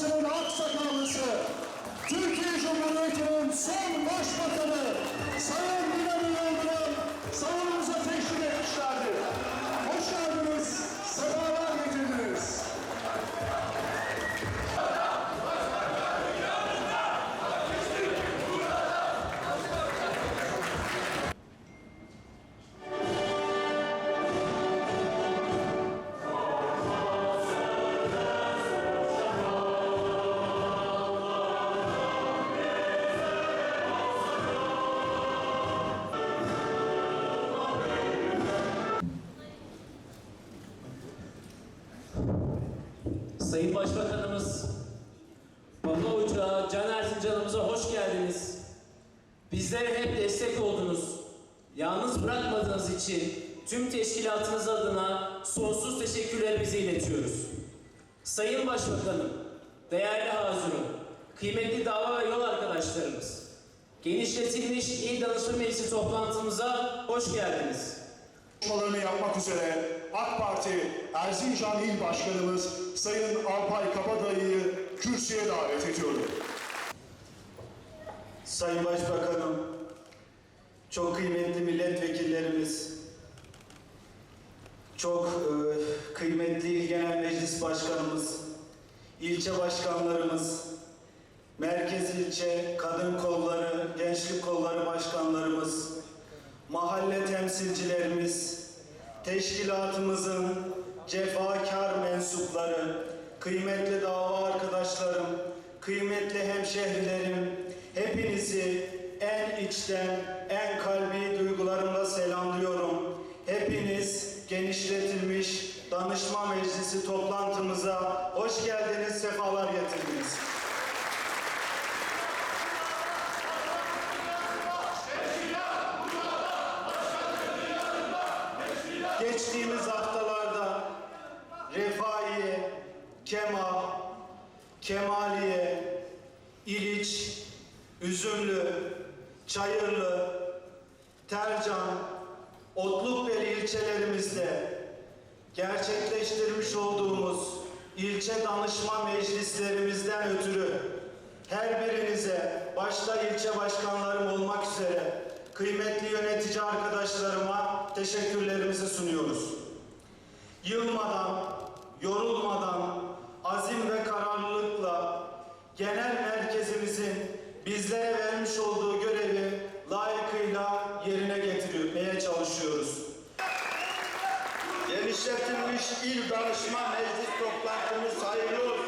Partisi'nin aksakallısı, Türkiye Cumhuriyeti'nin son başbakanı Sayın Binali Yıldırım salonumuza Sayın Başbakanımız, Baba Uçağı, Can Erzincan'ımıza hoş geldiniz. Bizlere hep destek oldunuz. Yalnız bırakmadığınız için tüm teşkilatınız adına sonsuz teşekkürlerimizi iletiyoruz. Sayın Başbakanım, değerli Hazurum, kıymetli dava ve yol arkadaşlarımız, genişletilmiş İl Danışma Meclisi toplantımıza hoş geldiniz. Konuşmalarını yapmak üzere AK Parti Erzincan İl Başkanımız Sayın Alpay Kabadayı'yı kürsüye davet ediyorum. Sayın Başbakanım, çok kıymetli milletvekillerimiz, çok e, kıymetli İl Genel Meclis Başkanımız, ilçe başkanlarımız, merkez ilçe kadın kolları, gençlik kolları teşkilatımızın cefakar mensupları, kıymetli dava arkadaşlarım, kıymetli hemşehrilerim, hepinizi en içten, en kalbi duygularımla selamlıyorum. Hepiniz genişletilmiş danışma meclisi toplantımıza hoş geldiniz, sefalar getirdiniz. Kemaliye, İliç, Üzümlü, Çayırlı, Tercan, Otlukbeli ilçelerimizde gerçekleştirmiş olduğumuz ilçe danışma meclislerimizden ötürü her birinize başta ilçe başkanlarım olmak üzere kıymetli yönetici arkadaşlarıma teşekkürlerimizi sunuyoruz. Yılmadan, yorulmadan, azim ve kararlılıkla genel merkezimizin bizlere vermiş olduğu görevi layıkıyla yerine getirmeye çalışıyoruz. Genişletilmiş İl Danışma Meclis toplantımız hayırlı olsun.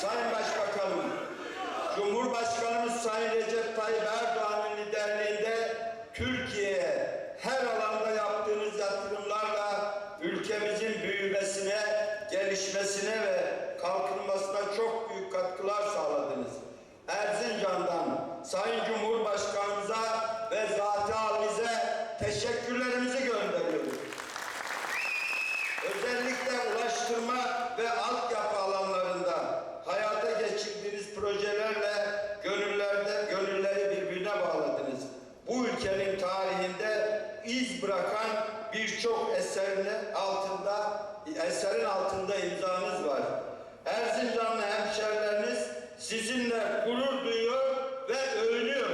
Sayın Başbakanım, Cumhurbaşkanımız Sayın Recep Tayyip Erdoğan'ın liderliğinde Türkiye'ye her alanda yaptığınız yatırımlarla ülkemizin büyümesine, gelişmesine ve kalkınmasına çok büyük katkılar sağladınız. Erzincan'dan Sayın Cumhurbaşkanımıza ve zat-ı halinize teşekkürlerimizi gönderiyoruz. Özellikle ulaştırma ve altyapı alanlarında hayata geçirdiğiniz projelerle gönüllerde gönülleri birbirine bağladınız. Bu ülkenin tarihinde iz bırakan birçok eserin altında eserin altında imzanız var. Erzincanlı hemşerileriniz sizinle gurur duyuyor ve övünüyor.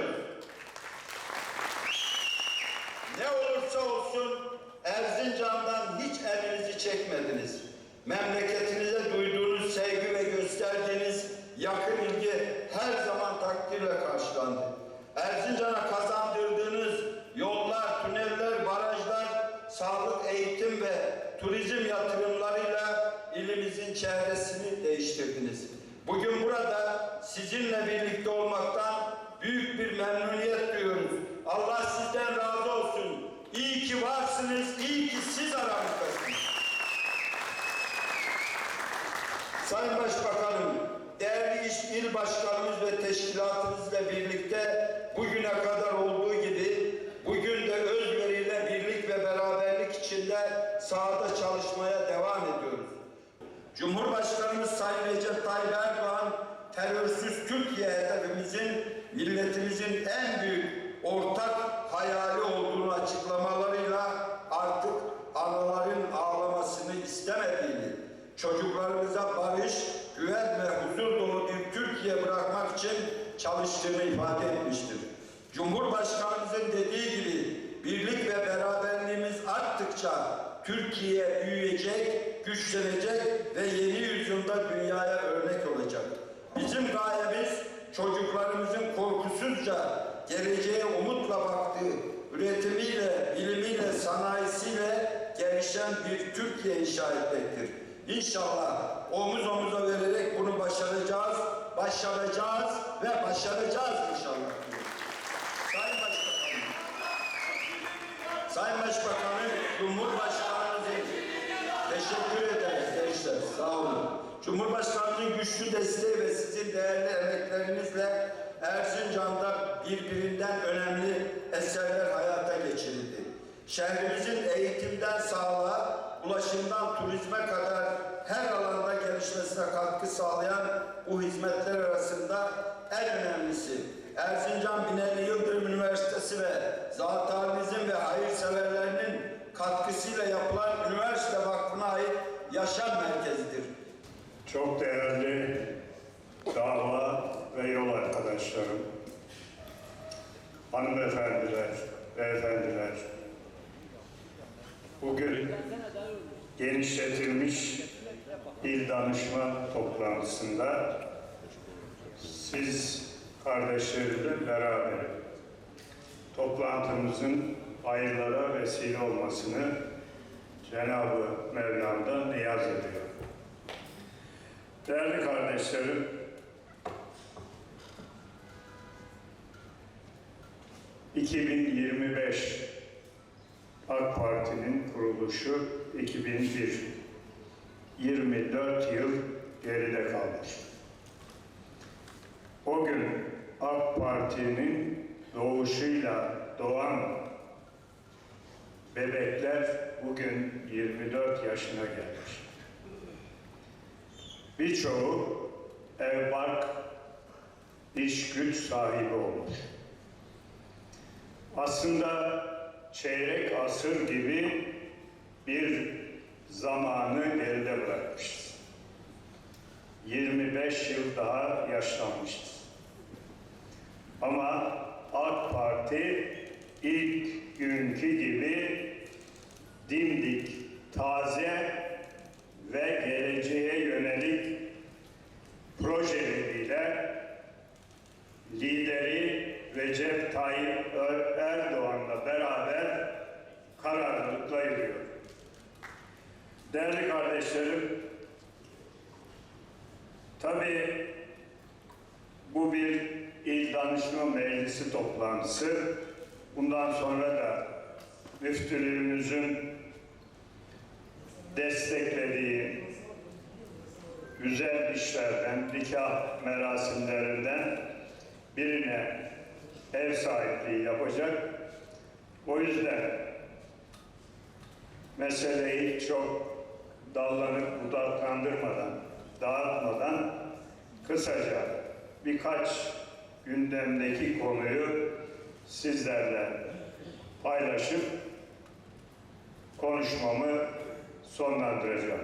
Ne olursa olsun Erzincan'dan hiç elinizi çekmediniz. Memleketinize duyduğunuz sevgi ve gösterdiğiniz yakın ilgi her zaman takdirle karşılandı. Erzincan'a kazandırdığınız yollar, tüneller, barajlar, sağlık, eğitim ve turizm yatırımlarıyla ilimizin çehresini değiştirdiniz. Bugün burada sizinle birlikte olmaktan büyük bir memnuniyet duyuyoruz. Allah sizden razı olsun. İyi ki varsınız, iyi ki siz aramızdasınız. Sayın Başbakanım, değerli iş il başkanımız ve teşkilatımızla birlikte bugüne kadar olduğu gibi bugün de özveriyle birlik ve beraberlik içinde sahada çalışmaya devam ediyoruz. Cumhurbaşkanımız Sayın Recep Tayyip Erdoğan terörsüz Türkiye hedefimizin milletimizin en büyük ortak hayali olduğunu açıklamalarıyla artık anaların ağlamasını istemediğini, çocuklarımıza barış, güven ve huzur dolu bir Türkiye bırakmak için çalıştığını ifade etmiştir. Cumhurbaşkanımızın dediği gibi birlik ve beraberliğimiz arttıkça Türkiye büyüyecek, güçlenecek ve yeni yüzyılda dünyaya örnek olacak. Bizim gayemiz çocuklarımızın korkusuzca geleceğe umutla baktığı, üretimiyle, bilimiyle, sanayisiyle gelişen bir Türkiye inşa etmektir. İnşallah omuz omuza vererek bunu başaracağız, başaracağız ve başaracağız inşallah. Sayın Başbakanım, Sayın Başbakanım, Cumhurbaşkanımızın teşekkür ederiz gençler, sağ olun. Cumhurbaşkanımızın güçlü desteği ve sizin değerli emeklerinizle Erzincan'da birbirinden önemli eserler hayata geçirildi. Şehrimizin eğitimden sağlığa, ulaşımdan turizme kadar her alanda gelişmesine katkı sağlayan bu hizmetler arasında en önemlisi Erzincan Binali Yıldırım Üniversitesi ve zat halinizin ve hayırseverlerinin katkısıyla yapılan üniversite vakfına ait yaşam merkezidir. Çok değerli dava ve yol arkadaşlarım, hanımefendiler, beyefendiler, bugün genişletilmiş il danışma toplantısında siz kardeşlerimle beraber toplantımızın hayırlara vesile olmasını Cenab-ı Mevlam'dan niyaz ediyorum. Değerli kardeşlerim, ...2025 AK Parti'nin kuruluşu 2001. 24 yıl geride kalmış. O gün AK Parti'nin doğuşuyla doğan bebekler bugün 24 yaşına gelmiş. Birçoğu ev bark, iş güç sahibi olmuş. Aslında çeyrek asır gibi bir zamanı geride bırakmışız. 25 yıl daha yaşlanmışız. Ama AK Parti ilk günkü gibi dimdik, taze ve geleceğe yönelik projeleriyle lideri Recep Tayyip Erdoğan'la beraber kararlılıkla yürüyor. Değerli kardeşlerim, tabii bu bir il danışma meclisi toplantısı. Bundan sonra da müftülüğümüzün desteklediği güzel işlerden, nikah merasimlerinden birine ev sahipliği yapacak. O yüzden meseleyi çok dallanıp budaklandırmadan, dağıtmadan kısaca birkaç gündemdeki konuyu sizlerle paylaşıp konuşmamı sonlandıracağım.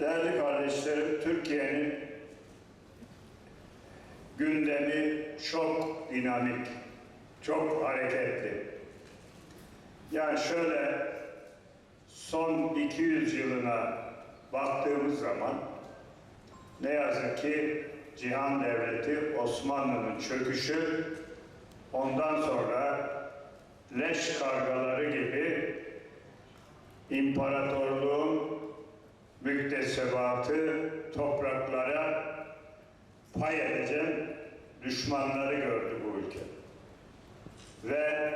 Değerli kardeşlerim, Türkiye'nin gündemi çok dinamik, çok hareketli. Yani şöyle son 200 yılına baktığımız zaman ne yazık ki Cihan Devleti Osmanlı'nın çöküşü ondan sonra leş kargaları gibi imparatorluğun müktesebatı topraklara pay edecek düşmanları gördü bu ülke. Ve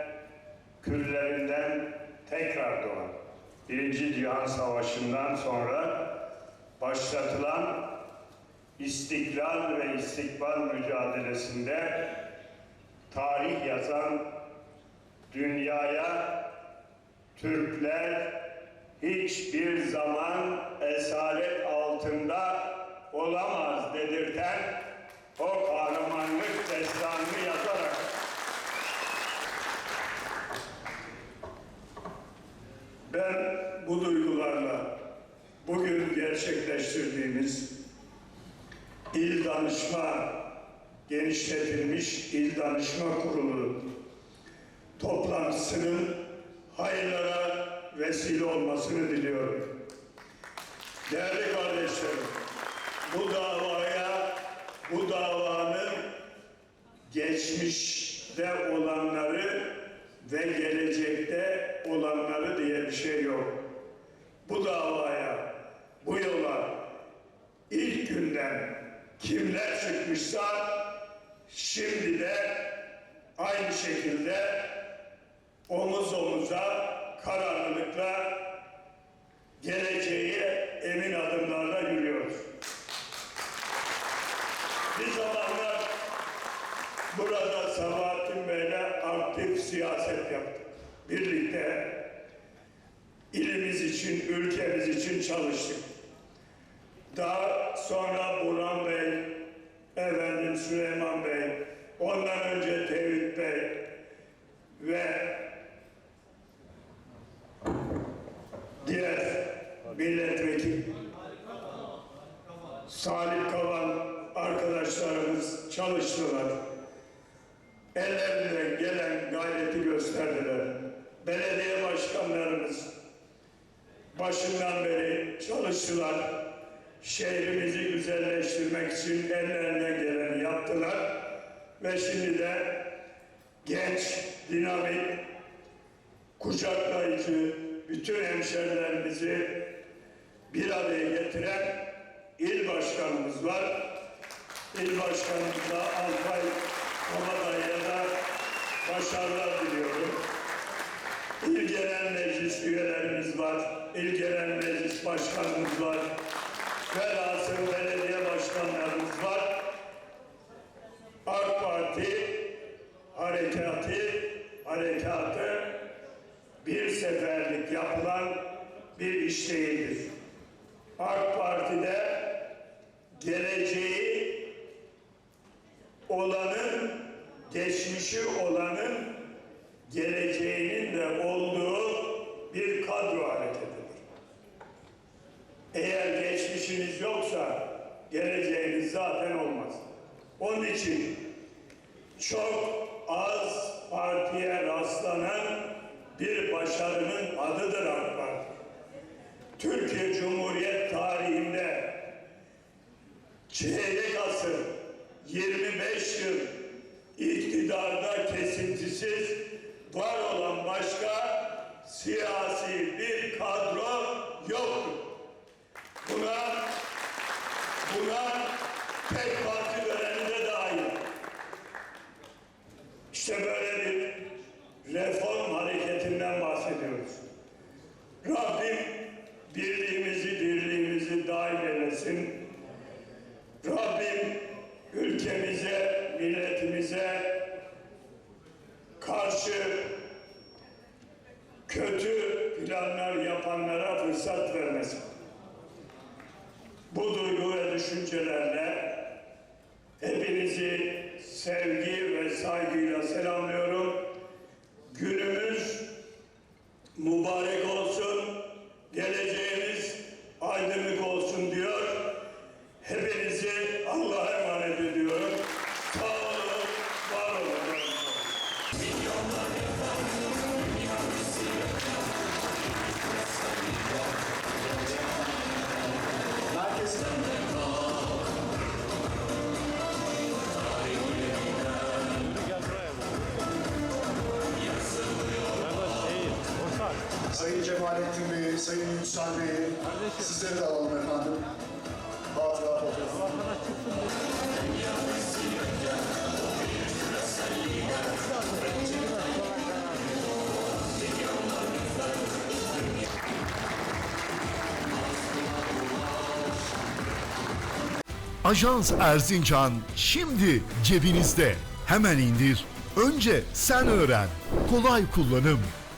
küllerinden tekrar doğan Birinci Cihan Savaşı'ndan sonra başlatılan istiklal ve istikbal mücadelesinde tarih yazan dünyaya Türkler hiçbir zaman esaret altında olamaz dedirten o kahramanlık destanını yazarak ben bu duygularla bugün gerçekleştirdiğimiz İl Danışma genişletilmiş İl Danışma Kurulu toplantısının hayırlara vesile olmasını diliyorum. Değerli kardeşlerim, bu davaya, bu davanın geçmişte olanları ve gelecekte olanları diye bir şey yok. Bu davaya, bu yola ilk günden kimler çıkmışsa şimdi de aynı şekilde omuz omuza kararlılıkla geleceğe emin adımlarla yürüyoruz. Bir zamanlar burada aktif siyaset yaptık. Birlikte ilimiz için, ülkemiz için çalıştık. Daha sonra Burhan Bey, efendim Süleyman güzelleştirmek için ellerinden geleni yaptılar. Ve şimdi de genç, dinamik, kucaklayıcı, bütün hemşerilerimizi bir araya getiren il başkanımız var. İl başkanımıza Alpay Kabadayı'ya da başarılar diliyorum. İl Genel Meclis üyelerimiz var. İl Genel Meclis Başkanımız var. Velhasıl belediye başkanlarımız var. AK Parti harekatı, harekatı bir seferlik yapılan bir iş değildir. AK Parti'de geleceği olanın, geçmişi olanın geleceğinin de olduğu bir kadro hareketidir. Eğer geçmişiniz yoksa geleceğiniz zaten olmaz. Onun için çok az partiye rastlanan bir başarının adıdır AK Parti. Türkiye Cumhuriyet tarihinde çeyrek asır 25 yıl iktidarda kesintisiz var olan başka siyasi bir kadro yoktur. Buna buna tek parti dönemi de dahil. İşte böyle Bu duygu ve düşüncelerle hepinizi sevgi ve saygıyla selamlıyorum. Günümüz mübarek olsun, Sayın Yüksel Bey, sizleri de alalım efendim. Hatıra. Ajans Erzincan şimdi cebinizde. Hemen indir. Önce sen öğren. Kolay kullanım.